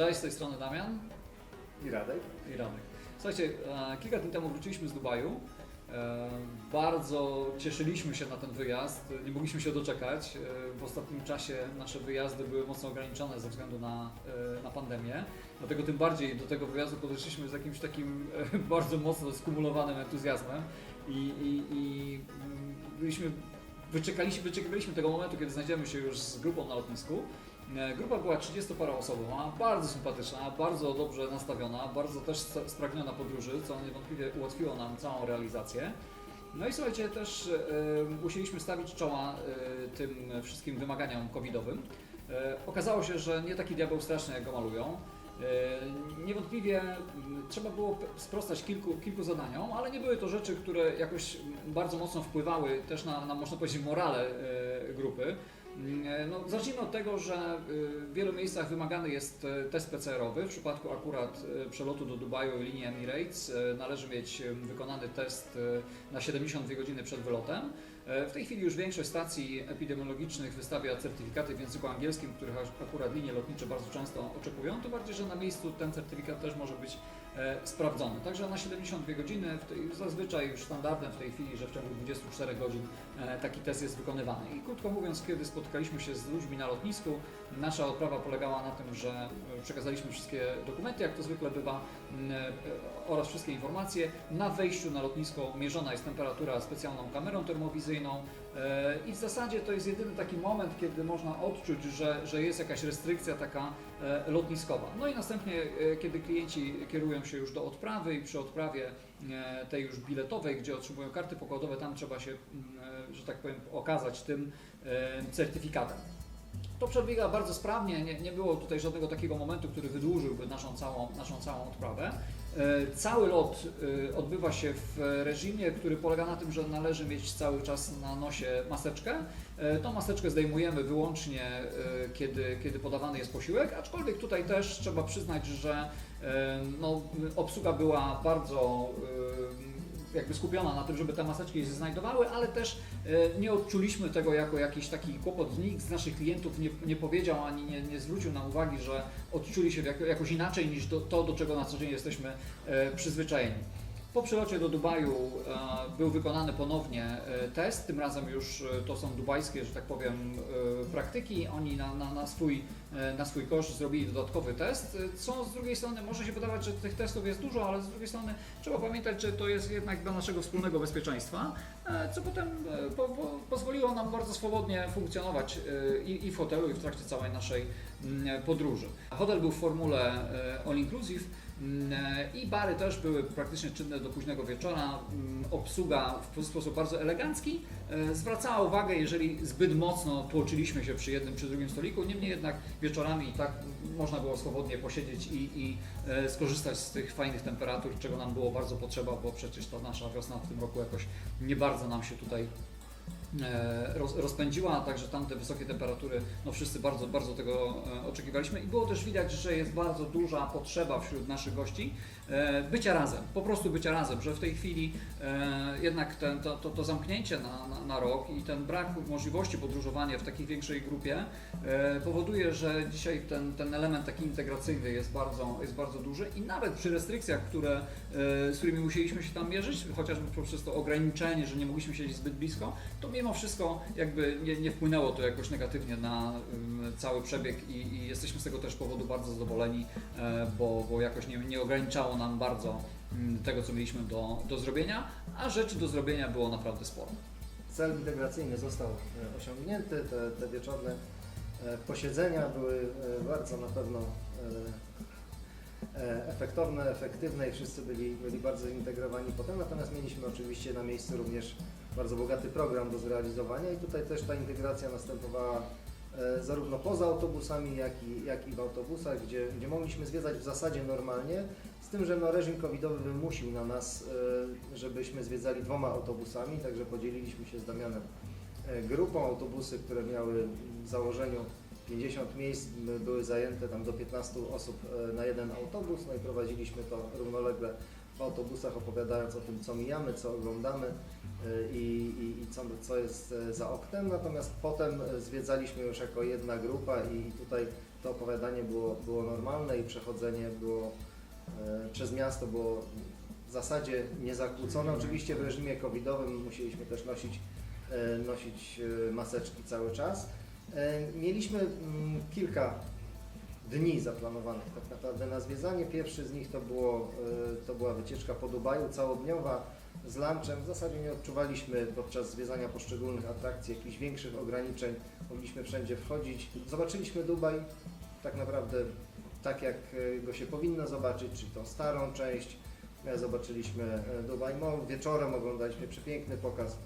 Cześć, z tej strony Damian I Radek. i Ranek. Słuchajcie, e, kilka dni temu wróciliśmy z Dubaju. E, Bardzo cieszyliśmy się na ten wyjazd, nie mogliśmy się doczekać. E, W ostatnim czasie nasze wyjazdy były mocno ograniczone ze względu na, na pandemię. Dlatego tym bardziej do tego wyjazdu podeszliśmy z jakimś takim bardzo mocno skumulowanym entuzjazmem i, i, i mm, byliśmy, wyczekaliśmy, wyczekiwaliśmy tego momentu, kiedy znajdziemy się już z grupą na lotnisku. E, Grupa była 30-paroosobowa, bardzo sympatyczna, bardzo dobrze nastawiona, bardzo też sp- spragniona podróży, co niewątpliwie ułatwiło nam całą realizację. No i słuchajcie, też e, musieliśmy stawić czoła e, tym wszystkim wymaganiom covidowym. Okazało się, że nie taki diabeł straszny, jak go malują. Niewątpliwie trzeba było sprostać kilku, kilku zadaniom, ale nie były to rzeczy, które jakoś bardzo mocno wpływały też na, na można powiedzieć, morale grupy. Mm, No, zacznijmy od tego, że y, w wielu miejscach wymagany jest e, test PCR-owy. W przypadku akurat e, przelotu do Dubaju linii Emirates e, należy mieć e, wykonany test e, na 72 godziny przed wylotem. E, W tej chwili już większość stacji epidemiologicznych wystawia certyfikaty w języku angielskim, których ak- akurat linie lotnicze bardzo często oczekują. To bardziej, że na miejscu ten certyfikat też może być e, sprawdzony. Także na 72 godziny, tej, zazwyczaj już standardem w tej chwili, że w ciągu 24 godzin e, taki test jest wykonywany. I krótko mówiąc, kiedy spotkaliśmy się z ludźmi na lotnisku, nasza odprawa polegała na tym, że e, przekazaliśmy wszystkie dokumenty, jak to zwykle bywa, oraz wszystkie informacje. Na wejściu na lotnisko mierzona jest temperatura specjalną kamerą termowizyjną i w zasadzie to jest jedyny taki moment, kiedy można odczuć, że, że jest jakaś restrykcja taka e, lotniskowa. No i następnie, e, kiedy klienci kierują się już do odprawy i przy odprawie e, tej już biletowej, gdzie otrzymują karty pokładowe, tam trzeba się, mm, e, że tak powiem, okazać tym e, certyfikatem. To przebiega bardzo sprawnie, nie, nie było tutaj żadnego takiego momentu, który wydłużyłby naszą całą, naszą całą odprawę. E, Cały lot e, odbywa się w reżimie, który polega na tym, że należy mieć cały czas na nosie maseczkę. E, Tą maseczkę zdejmujemy wyłącznie, kiedy, kiedy podawany jest posiłek, aczkolwiek tutaj też trzeba przyznać, że no, obsługa była bardzo jakby skupiona na tym, żeby te maseczki się znajdowały, ale też e, nie odczuliśmy tego jako jakiś taki kłopot. Nikt z naszych klientów nie, nie powiedział ani nie, nie zwrócił nam uwagi, że odczuli się jako, jakoś inaczej niż do, to, do czego na co dzień jesteśmy e, przyzwyczajeni. Po przylocie do Dubaju e, był wykonany ponownie test, tym razem już to są dubajskie, że tak powiem, praktyki. Oni na, na, na, swój, na swój koszt zrobili dodatkowy test, e, co z drugiej strony może się wydawać, że tych testów jest dużo, ale z drugiej strony trzeba pamiętać, że to jest jednak dla naszego wspólnego bezpieczeństwa, e, co potem e, po, po, pozwoliło nam bardzo swobodnie funkcjonować e, i, i w hotelu, i w trakcie całej naszej mm, podróży. Hotel był w formule e, all inclusive. Mm, e, I bary też były praktycznie czynne do późnego wieczora. Mm, Obsługa w sposób bardzo elegancki e, zwracała uwagę, jeżeli zbyt mocno tłoczyliśmy się przy jednym czy drugim stoliku. Niemniej jednak wieczorami i tak można było swobodnie posiedzieć i, i e, skorzystać z tych fajnych temperatur, czego nam było bardzo potrzeba, bo przecież ta nasza wiosna w tym roku jakoś nie bardzo nam się tutaj roz, rozpędziła, także tamte wysokie temperatury, no wszyscy bardzo, bardzo tego e, oczekiwaliśmy. I było też widać, że jest bardzo duża potrzeba wśród naszych gości e, bycia razem, po prostu bycia razem, że w tej chwili e, jednak ten, to, to, to zamknięcie na, na, na rok i ten brak możliwości podróżowania w takiej większej grupie e, powoduje, że dzisiaj ten, ten element taki integracyjny jest bardzo, jest bardzo duży i nawet przy restrykcjach, które, e, z którymi musieliśmy się tam mierzyć, chociażby poprzez to ograniczenie, że nie mogliśmy siedzieć zbyt blisko, to mimo wszystko jakby nie, nie wpłynęło to jakoś negatywnie na ym, cały przebieg i, i jesteśmy z tego też powodu bardzo zadowoleni, e, bo, bo jakoś nie, nie ograniczało nam bardzo tego, co mieliśmy do, do zrobienia, a rzeczy do zrobienia było naprawdę sporo. Cel integracyjny został e, osiągnięty. Te, te wieczorne e, posiedzenia były e, bardzo na pewno efektowne, efektywne i wszyscy byli, byli bardzo zintegrowani potem. Natomiast mieliśmy oczywiście na miejscu również bardzo bogaty program do zrealizowania i tutaj też ta integracja następowała e, zarówno poza autobusami, jak i, jak i w autobusach, gdzie, gdzie mogliśmy zwiedzać w zasadzie normalnie, z tym, że no, reżim covidowy wymusił na nas, e, żebyśmy zwiedzali dwoma autobusami, także podzieliliśmy się z Damianem e, grupą. Autobusy, które miały w założeniu 50 miejsc, były zajęte tam do 15 osób e, na jeden autobus, no i prowadziliśmy to równolegle w autobusach, opowiadając o tym, co mijamy, co oglądamy e, i, i, i co, co jest e, za oknem. Natomiast potem zwiedzaliśmy już jako jedna grupa i tutaj to opowiadanie było, było normalne i przechodzenie było przez miasto było w zasadzie niezakłócone. Oczywiście w reżimie covidowym musieliśmy też nosić, nosić maseczki cały czas. E, Mieliśmy mm, kilka dni zaplanowanych tak naprawdę na zwiedzanie. Pierwszy z nich to, było, e, to była wycieczka po Dubaju, całodniowa z lunchem. W zasadzie nie odczuwaliśmy podczas zwiedzania poszczególnych atrakcji jakichś większych ograniczeń. Mogliśmy wszędzie wchodzić. Zobaczyliśmy Dubaj tak naprawdę tak, jak e, go się powinno zobaczyć, czyli tą starą część. Zobaczyliśmy Dubaj Mall. Wieczorem oglądaliśmy przepiękny pokaz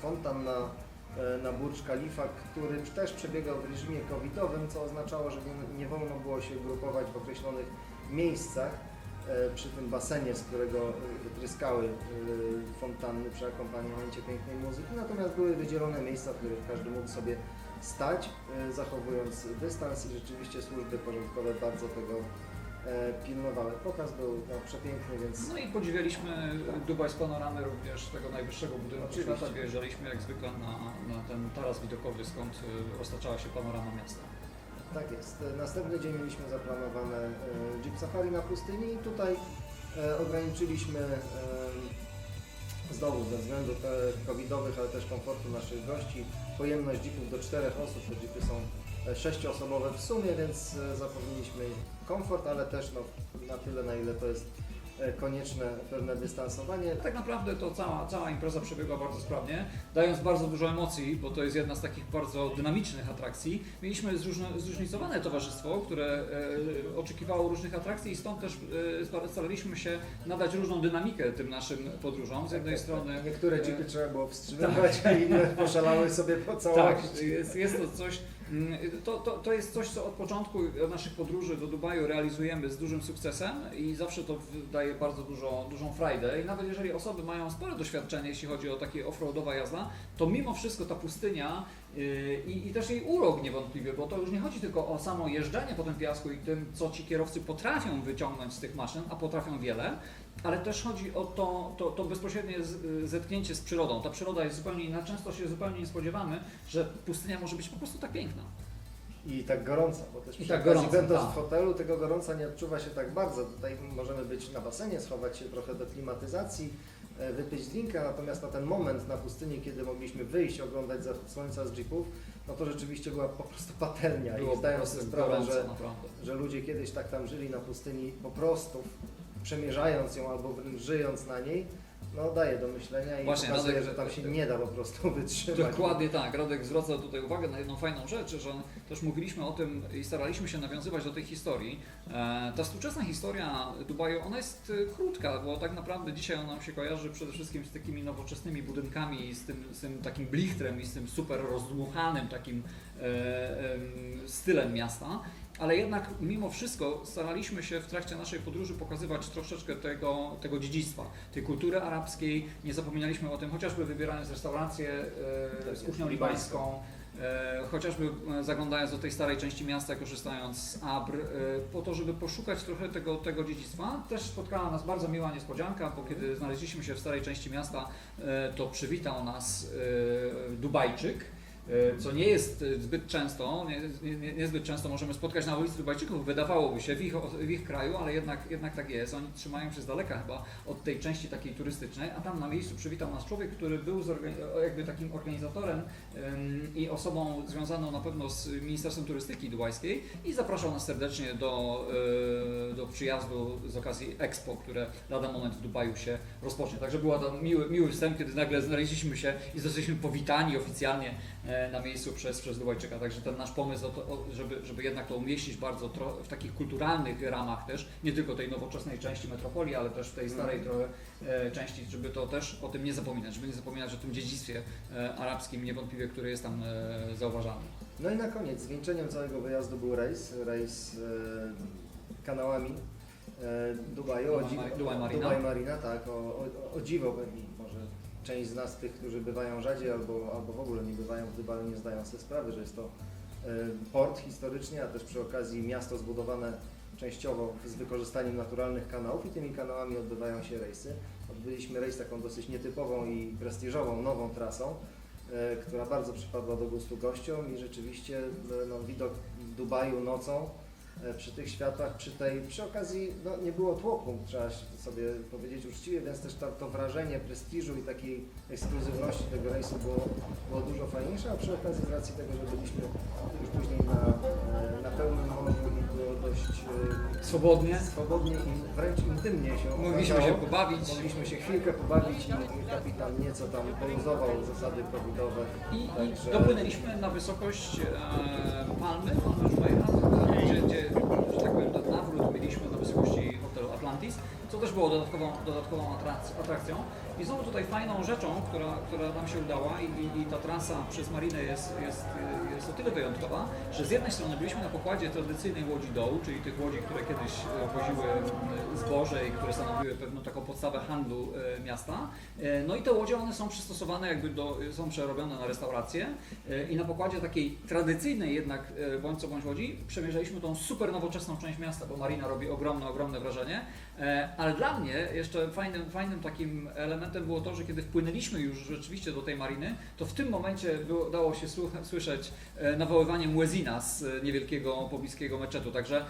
fontan na, na Burj Khalifa, który też przebiegał w reżimie covidowym, co oznaczało, że nie, nie wolno było się grupować w określonych miejscach e, przy tym basenie, z którego e, tryskały e, fontanny przy akompaniamencie pięknej muzyki. Natomiast były wydzielone miejsca, w których każdy mógł sobie stać, e, zachowując dystans i rzeczywiście służby porządkowe bardzo tego e, pilnowały. Pokaz był no, przepiękny, więc No i podziwialiśmy Dubaj z panoramy również tego najwyższego budynku Oczywiście. świata. Wjeżdżaliśmy jak zwykle na, na ten taras widokowy, skąd y, roztaczała się panorama miasta. Tak jest. E, Następny dzień mieliśmy zaplanowane e, Jeep Safari na pustyni i tutaj e, ograniczyliśmy e, znowu ze względów e, covidowych, ale też komfortu naszych gości pojemność jeepów do czterech osób. Te jeepy są e, sześcioosobowe w sumie, więc e, zapewniliśmy komfort, ale też no, na tyle, na ile to jest e, konieczne pewne dystansowanie. Tak naprawdę to cała, cała impreza przebiegła bardzo sprawnie, dając bardzo dużo emocji, bo to jest jedna z takich bardzo dynamicznych atrakcji. Mieliśmy zróżnicowane towarzystwo, które e, oczekiwało różnych atrakcji i stąd też staraliśmy się nadać różną dynamikę tym naszym podróżom. Z jednej strony Niektóre jeepy trzeba było wstrzymywać, a inne poszalały sobie po całości. Tak, jest, jest to coś. Mm, To, to, to jest coś, co od początku naszych podróży do Dubaju realizujemy z dużym sukcesem i zawsze to daje bardzo dużo, dużą frajdę. I nawet jeżeli osoby mają spore doświadczenie, jeśli chodzi o takie offroadowa jazda, to mimo wszystko ta pustynia i, i też jej urok niewątpliwie, bo to już nie chodzi tylko o samo jeżdżenie po tym piasku i tym, co ci kierowcy potrafią wyciągnąć z tych maszyn, a potrafią wiele, ale też chodzi o to, to, to bezpośrednie z- zetknięcie z przyrodą. Ta przyroda jest zupełnie inna. Często się zupełnie nie spodziewamy, że pustynia może być po prostu tak piękna. I tak gorąca, bo też I tak gorąca, będąc tak. w hotelu tego gorąca nie odczuwa się tak bardzo. Tutaj możemy być na basenie, schować się trochę do klimatyzacji, e, wypić drinka, natomiast na ten moment na pustyni, kiedy mogliśmy wyjść, oglądać zachód słońca z jeepów, no to rzeczywiście była po prostu patelnia Było i zdają sobie sprawę, gorąco, że, naprawdę. że ludzie kiedyś tak tam żyli na pustyni po prostu przemierzając ją albo wręcz żyjąc na niej, no daje do myślenia i Właśnie, pokazuje, Radek- że tam się nie da po prostu wytrzymać. Dokładnie tak. Radek zwraca tutaj uwagę na jedną fajną rzecz, że też mówiliśmy o tym i staraliśmy się nawiązywać do tej historii. E, Ta współczesna historia Dubaju, ona jest e, krótka, bo tak naprawdę dzisiaj ona nam się kojarzy przede wszystkim z takimi nowoczesnymi budynkami, i z tym, z tym takim blichtrem i z tym super rozdmuchanym takim e, em, stylem miasta. Ale jednak mimo wszystko staraliśmy się w trakcie naszej podróży pokazywać troszeczkę tego, tego dziedzictwa, tej kultury arabskiej. Nie zapominaliśmy o tym, chociażby wybierając restaurację e, z kuchnią libańską, e, chociażby e, zaglądając do tej starej części miasta, korzystając z Abr, po to, żeby poszukać trochę tego, tego dziedzictwa. Też spotkała nas bardzo miła niespodzianka, bo kiedy znaleźliśmy się w starej części miasta, to przywitał nas Dubajczyk. E, Co nie jest e, zbyt często, nie, nie, niezbyt często możemy spotkać na ulicy Dubajczyków, wydawałoby się w ich, w ich kraju, ale jednak, jednak tak jest. Oni trzymają się z daleka chyba od tej części takiej turystycznej, a tam na miejscu przywitał nas człowiek, który był jakby takim organizatorem em, i osobą związaną na pewno z Ministerstwem Turystyki Dubajskiej i zapraszał nas serdecznie do, e, do przyjazdu z okazji Expo, które lada moment w Dubaju się rozpocznie. Także była to miły, miły wstęp, kiedy nagle znaleźliśmy się i zostaliśmy powitani oficjalnie na miejscu przez, przez Dubajczyka. Także ten nasz pomysł, o to, żeby, żeby jednak to umieścić bardzo tro, w takich kulturalnych ramach też, nie tylko tej nowoczesnej części metropolii, ale też w tej starej trochę e, części, żeby to też o tym nie zapominać, żeby nie zapominać o tym dziedzictwie e, arabskim niewątpliwie, który jest tam e. No i na koniec, zwieńczeniem całego wyjazdu był rejs, rejs e, kanałami e, Dubaju, o Dubaj dziwo, Mar- Dubaj Marina. Dubaj Marina, tak, o, o, o dziwo, część z nas, tych, którzy bywają rzadziej albo, albo w ogóle nie bywają w Dubaju, nie zdają sobie sprawy, że jest to e, port historycznie, a też przy okazji miasto zbudowane częściowo z wykorzystaniem naturalnych kanałów i tymi kanałami odbywają się rejsy. Odbyliśmy rejs taką dosyć nietypową i prestiżową, nową trasą. e, która bardzo przypadła do gustu gościom i rzeczywiście e, no, widok Dubaju nocą przy tych światłach, przy tej, przy okazji no, nie było tłoku, trzeba sobie powiedzieć uczciwie, więc też to, to wrażenie prestiżu i takiej ekskluzywności tego rejsu było, było dużo fajniejsze, a przy okazji z racji tego, że byliśmy już później na, e, na pełnym morzu i było dość e, Swobodnie. swobodnie i wręcz intymnie się Mogliśmy się okazało. pobawić. Mogliśmy się chwilkę pobawić i kapitan nieco tam poluzował zasady covidowe. I, i Także- dopłynęliśmy na wysokość e, Palmy, Palmy Jumeirah, gdzie, że tak powiem, ten nawrót mieliśmy na wysokości hotelu Atlantis, co też było dodatkową, dodatkową atrakcją. I znowu tutaj fajną rzeczą, która, która nam się udała i, i, ta trasa przez Marinę jest, jest, jest o tyle wyjątkowa, że z jednej strony byliśmy na pokładzie tradycyjnej łodzi dołu, czyli tych łodzi, które kiedyś e, woziły zboże i które stanowiły pewną taką podstawę handlu e, miasta. E, No i te łodzie, one są przystosowane jakby do, są przerobione na restaurację E, i na pokładzie takiej tradycyjnej jednak bądź co bądź łodzi przemierzaliśmy tą super nowoczesną część miasta, bo marina robi ogromne, ogromne wrażenie. Ale dla mnie jeszcze fajnym, fajnym takim elementem było to, że kiedy wpłynęliśmy już rzeczywiście do tej mariny, to w tym momencie było, dało się słyszeć nawoływanie muezina z niewielkiego pobliskiego meczetu. Także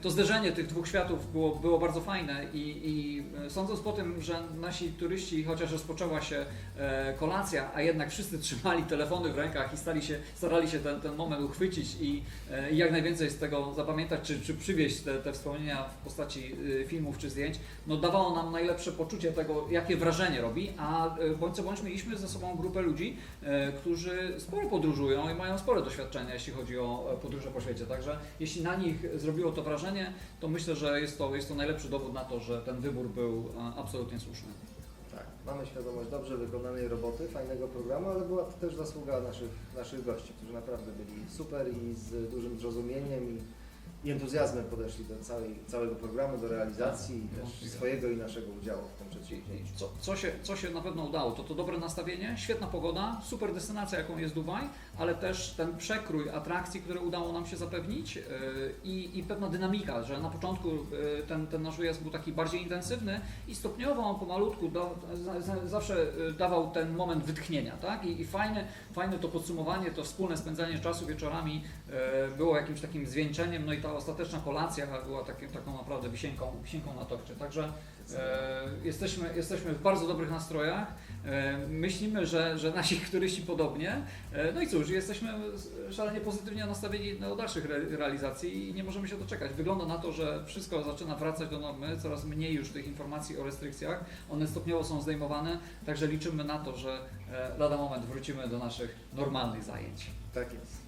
to zderzenie tych dwóch światów było, było bardzo fajne i, i e, sądząc po tym, że nasi turyści, chociaż rozpoczęła się e, kolacja, a jednak wszyscy trzymali telefony w rękach i stali się, starali się ten, ten moment uchwycić i, e, i jak najwięcej z tego zapamiętać, czy, czy przywieźć te, te wspomnienia w postaci filmów czy zdjęć, no dawało nam najlepsze poczucie tego, jakie wrażenie robi, a bądź co bądź mieliśmy ze sobą grupę ludzi, którzy sporo podróżują i mają spore doświadczenia, jeśli chodzi o podróże po świecie. Także jeśli na nich zrobiło to wrażenie, to myślę, że jest to, jest to najlepszy dowód na to, że ten wybór był e, absolutnie słuszny. Tak, mamy świadomość dobrze wykonanej roboty, fajnego programu, ale była to też zasługa naszych, naszych gości, którzy naprawdę byli super i z dużym zrozumieniem i, i entuzjazmem podeszli do całej, całego programu, do realizacji i też swojego i naszego udziału w tym przedsięwzięciu. Co, co, się, co się na pewno udało, to to dobre nastawienie, świetna pogoda, super destynacja, jaką jest Dubaj, ale też ten przekrój atrakcji, które udało nam się zapewnić yy, i, i pewna dynamika, że na początku yy, ten, ten nasz wyjazd był taki bardziej intensywny i stopniowo, pomalutku da, za, za, zawsze yy, dawał ten moment wytchnienia, tak? I, i fajne, fajne to podsumowanie, to wspólne spędzanie czasu wieczorami było jakimś takim zwieńczeniem, no i ta ostateczna kolacja była takim, taką naprawdę wisienką, wisienką na torcie. Także E, jesteśmy, jesteśmy w bardzo dobrych nastrojach. E, myślimy, że, że nasi turyści podobnie. E, no i cóż, jesteśmy szalenie pozytywnie nastawieni do dalszych re, realizacji i nie możemy się doczekać. Wygląda na to, że wszystko zaczyna wracać do normy, coraz mniej już tych informacji o restrykcjach. One stopniowo są zdejmowane, także liczymy na to, że e, lada moment wrócimy do naszych normalnych zajęć. Tak jest.